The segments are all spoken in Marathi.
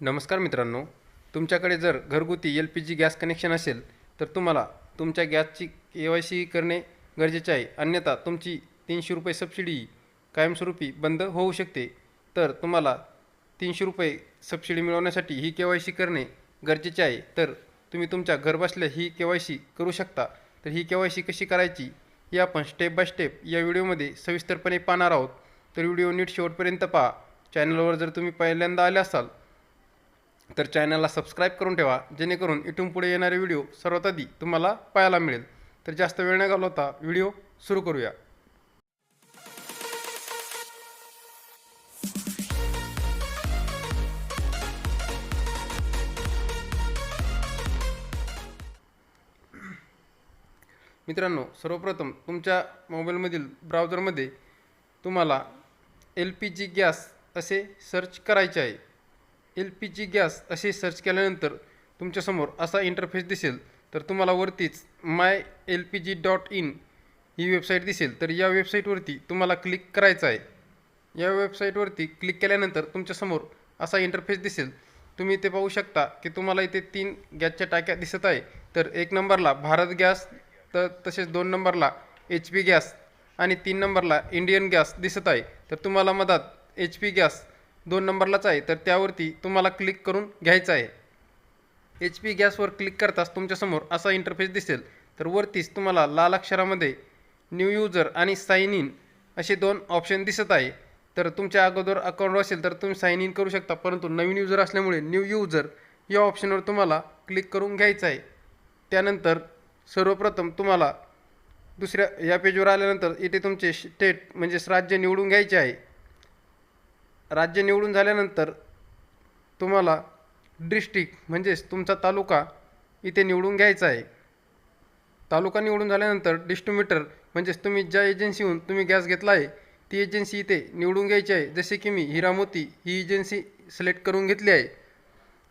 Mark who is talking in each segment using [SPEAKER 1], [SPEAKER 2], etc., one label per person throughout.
[SPEAKER 1] नमस्कार मित्रांनो तुमच्याकडे जर घरगुती L P G gas connection असेल तर तुम्हाला तुमच्या गॅसची के वाय सी करणे गरजेचे आहे. अन्यथा तुमची तीनशे रुपये सबसिडी कायमस्वरूपी बंद होऊ शकते. तर तुम्हाला तीनशे रुपये सबसिडी मिळवण्यासाठी ही के वाय सी करणे गरजेचे आहे. तर तुम्ही तुमच्या घरबसल्या ही के वाय सी करू शकता. तर ही के वाय सी कशी करायची हे आपण स्टेप बाय स्टेप या व्हिडिओमध्ये सविस्तरपणे पाहणार आहोत. तर व्हिडिओ नीट शेवटपर्यंत पहा. चॅनलवर जर तुम्ही पहिल्यांदा आले असाल तर चॅनलला सबस्क्राईब करून ठेवा जेणेकरून इथून पुढे येणारे व्हिडिओ सर्वात आधी तुम्हाला पाहायला मिळेल. तर जास्त वेळ न घालवता व्हिडिओ सुरू करूया. मित्रांनो सर्वप्रथम तुमच्या मोबाईलमधील ब्राउझरमध्ये तुम्हाला एल पी जी गॅस असे सर्च करायचे आहे. एल पी जी गॅस असे सर्च केल्यानंतर तुमच्यासमोर असा इंटरफेस दिसेल. तर तुम्हाला वरतीच my L P G dot in he website दिसेल. तर या वेबसाईटवरती तुम्हाला क्लिक करायचं आहे. या वेबसाईटवरती क्लिक केल्यानंतर तुमच्यासमोर असा इंटरफेस दिसेल. तुम्ही इथे पाहू शकता की तुम्हाला इथे तीन गॅसच्या टाक्या दिसत आहे. तर एक नंबरला भारत गॅस तर तसेच दोन नंबरला एच पी गॅस आणि तीन नंबरला इंडियन गॅस दिसत आहे. तर तुम्हाला मधात एच पी गॅस दोन नंबरलाच आहे तर त्यावरती तुम्हाला क्लिक करून घ्यायचं आहे. एच पी गॅसवर क्लिक करताच तुमच्यासमोर असा इंटरफेस दिसेल. तर वरतीच तुम्हाला लाल अक्षरामध्ये न्यू युजर आणि साईन इन असे दोन ऑप्शन दिसत आहे. तर तुमच्या अगोदर अकाउंट असेल तर तुम्ही साईन इन करू शकता परंतु नवीन युजर असल्यामुळे न्यू युजर या ऑप्शनवर तुम्हाला क्लिक करून घ्यायचं आहे. त्यानंतर सर्वप्रथम तुम्हाला दुसऱ्या या पेजवर आल्यानंतर इथे तुमचे स्टेट म्हणजेच राज्य निवडून घ्यायचे आहे. राज्य निवडून झाल्यानंतर तुम्हाला डिस्ट्रिक्ट म्हणजेच तुमचा तालुका इथे निवडून घ्यायचा आहे. तालुका निवडून झाल्यानंतर डिस्ट्रीब्युटर म्हणजेच तुम्ही ज्या एजन्सीहून तुम्ही गॅस घेतला आहे ती एजन्सी इथे निवडून घ्यायची आहे. जसे की मी हिरामोती ही एजन्सी सिलेक्ट करून घेतली आहे.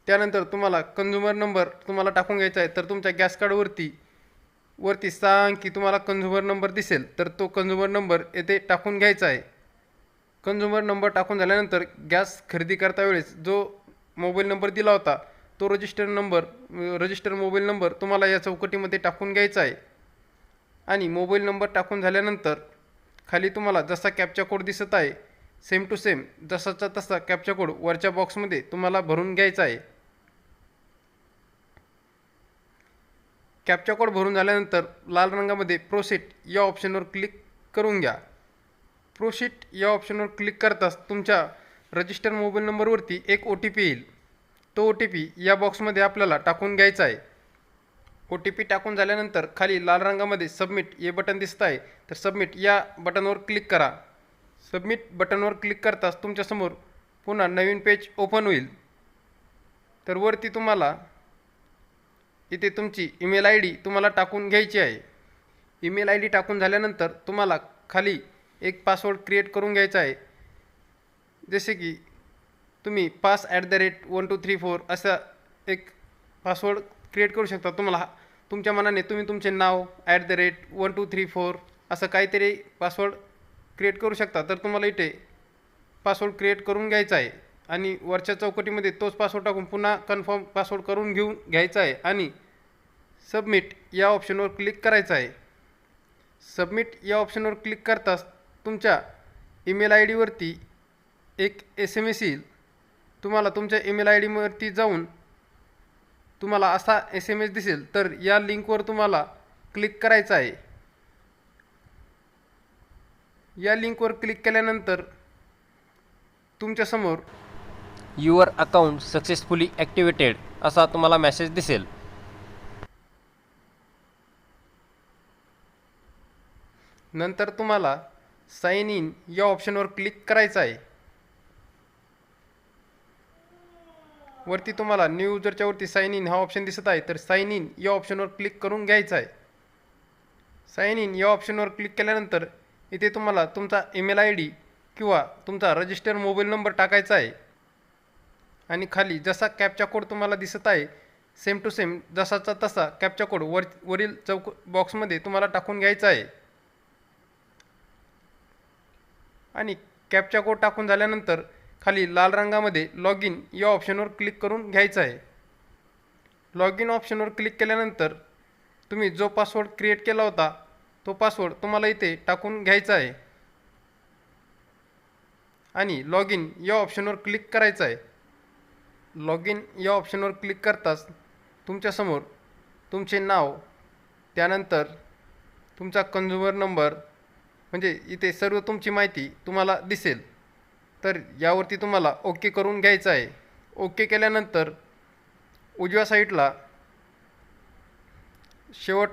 [SPEAKER 1] त्यानंतर तुम्हाला कन्झ्युमर नंबर तुम्हाला टाकून घ्यायचा आहे. तर तुमच्या गॅस कार्डवरती वरती सहा अंकी तुम्हाला कन्झ्युमर नंबर दिसेल. तर तो कन्झ्युमर नंबर येथे टाकून घ्यायचा आहे. कन्झ्युमर नंबर टाकून झाल्यानंतर गॅस खरेदी करता वेळेस जो मोबाईल नंबर दिला होता तो register number register mobile number तुम्हाला या चौकटीमध्ये टाकून घ्यायचा आहे. आणि मोबाईल नंबर टाकून झाल्यानंतर खाली तुम्हाला जसा कॅपचा कोड दिसत आहे सेम टू सेम जसाचा तसा कॅपचा कोड वरच्या बॉक्समध्ये तुम्हाला भरून घ्यायचा आहे. कॅपचा कोड भरून झाल्यानंतर लाल रंगामध्ये प्रोसेट या ऑप्शनवर क्लिक करून घ्या. प्रोशीट या ऑप्शनवर क्लिक करताच तुमच्या रजिस्टर मोबाईल नंबरवरती एक ओ टी पी येईल. तो ओ टी पी या बॉक्समध्ये आपल्याला टाकून घ्यायचा आहे. ओ टी पी टाकून झाल्यानंतर खाली लाल रंगामध्ये सबमिट हे बटन दिसत आहे. तर सबमिट या बटनवर क्लिक करा. सबमिट बटनवर क्लिक करताच तुमच्यासमोर पुन्हा नवीन पेज ओपन होईल. तर वरती तुम्हाला इथे तुमची ईमेल आय डी तुम्हाला टाकून घ्यायची आहे. ईमेल आय डी टाकून झाल्यानंतर तुम्हाला खाली एक पासवर्ड क्रिएट करून घ्यायचा आहे. जसे की तुम्ही pass at the rate one two three four असा एक पासवर्ड क्रिएट करू शकता. तुम्हाला हा- तुमच्या मनाने तुम्ही तुमचे नाव at the rate one two three four असं काहीतरी पासवर्ड क्रिएट करू शकता. तर तुम्हाला इथे पासवर्ड क्रिएट करून घ्यायचा आहे. आणि वरच्या चौकटीमध्ये तोच पासवर्ड टाकून पुन्हा कन्फर्म पासवर्ड करून घेऊन घ्यायचा आहे. आणि सबमिट या ऑप्शनवर क्लिक करायचं आहे. सबमिट या ऑप्शनवर क्लिक करताच तुमच्या ईमेल आय डीवरती एक एस एम एस येईल. तुम्हाला तुमच्या ईमेल आय डीवरती जाऊन तुम्हाला असा एस एम एस दिसेल तर या लिंकवर तुम्हाला क्लिक करायचं आहे. या लिंकवर क्लिक केल्यानंतर तुमच्यासमोर
[SPEAKER 2] युअर अकाउंट सक्सेसफुली ॲक्टिवेटेड असा तुम्हाला मेसेज दिसेल.
[SPEAKER 1] नंतर तुम्हाला साइन इन या ऑप्शनवर क्लिक करायचं आहे. वरती तुम्हाला न्यू युजरच्या वरती साइन इन हा ऑप्शन दिसत आहे. तर साइन इन या ऑप्शनवर क्लिक करून घ्यायचं आहे. साइन इन या ऑप्शनवर क्लिक केल्यानंतर इथे तुम्हाला तुमचा ईमेल आय डी किंवा तुमचा रजिस्टर मोबाईल नंबर टाकायचा आहे. आणि खाली जसा कॅपचा कोड तुम्हाला दिसत आहे सेम टू सेम जसाचा तसा कॅपचा कोड वर वरील चौक बॉक्समध्ये तुम्हाला टाकून घ्यायचा आहे. आणि कॅपचा कोड टाकून झाल्यानंतर खाली लाल रंगामध्ये लॉग इन या ऑप्शनवर क्लिक करून घ्यायचं आहे. लॉग इन ऑप्शनवर क्लिक केल्यानंतर तुम्ही जो पासवर्ड क्रिएट केला होता तो पासवर्ड तुम्हाला इथे टाकून घ्यायचा आहे. आणि लॉग इन या ऑप्शनवर क्लिक करायचं आहे. लॉग इन या ऑप्शनवर क्लिक करताच तुमच्यासमोर तुमचे नाव त्यानंतर तुमचा कन्झ्युमर नंबर म्हणजे इथे सर्व तुमची माहिती तुम्हाला दिसेल. तर यावरती तुम्हाला ओके करून घ्यायचं आहे. ओके केल्यानंतर उजव्या साईडला शेवट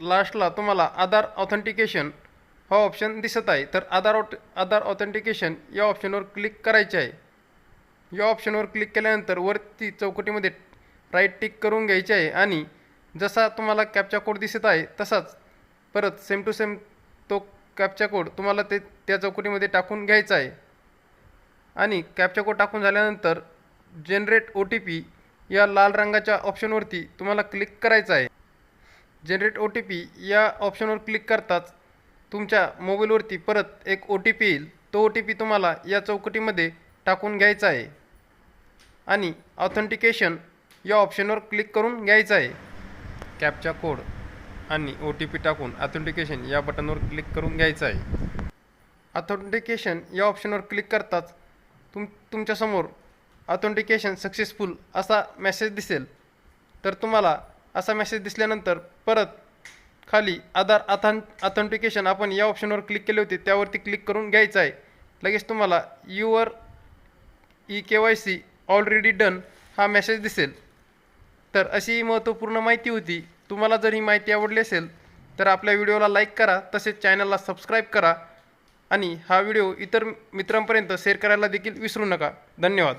[SPEAKER 1] लास्टला तुम्हाला आधार ऑथेंटिकेशन हा ऑप्शन दिसत आहे. तर आधार ऑट आधार ऑथेंटिकेशन या ऑप्शनवर क्लिक करायचे आहे. या ऑप्शनवर क्लिक केल्यानंतर वरती चौकटीमध्ये राईट टिक करून घ्यायचे आहे आणि जसा तुम्हाला कॅपचा कोड दिसत आहे तसाच परत सेम टू सेम तो कॅपचा कोड तुम्हाला ते त्या चौकटीमध्ये टाकून घ्यायचा आहे. आणि कॅपचा कोड टाकून झाल्यानंतर जनरेट ओ टी पी या लाल रंगाच्या ऑप्शनवरती तुम्हाला क्लिक करायचं आहे. जनरेट ओ टी पी या ऑप्शनवर क्लिक करताच तुमच्या मोबाईलवरती परत एक ओ टी पी येईल. तो ओ टी पी तुम्हाला या चौकटीमध्ये टाकून घ्यायचा आहे. आणि ऑथेंटिकेशन या ऑप्शनवर क्लिक करून घ्यायचं आहे. कॅपचा कोड आणि ओ टी पी टाकून ऑथेंटिकेशन या बटनवर क्लिक करून घ्यायचं आहे. ऑथेंटिकेशन या ऑप्शनवर क्लिक करताच तुम तुमच्यासमोर ऑथेंटिकेशन सक्सेसफुल असा मेसेज दिसेल. तर तुम्हाला असा मेसेज दिसल्यानंतर परत खाली आधार अथान ऑथेंटिकेशन आपण या ऑप्शनवर क्लिक केले होते त्यावरती क्लिक करून घ्यायचं आहे. लगेच तुम्हाला your E K Y C already done हा मेसेज दिसेल. तर अशी महत्त्वपूर्ण माहिती होती. तुम्हाला जर ही माहिती आवडली असेल तर आपल्या व्हिडिओला लाईक करा तसेच चॅनलला सबस्क्राईब करा आणि हा व्हिडिओ इतर मित्रांपर्यंत शेअर करायला देखील विसरू नका. धन्यवाद.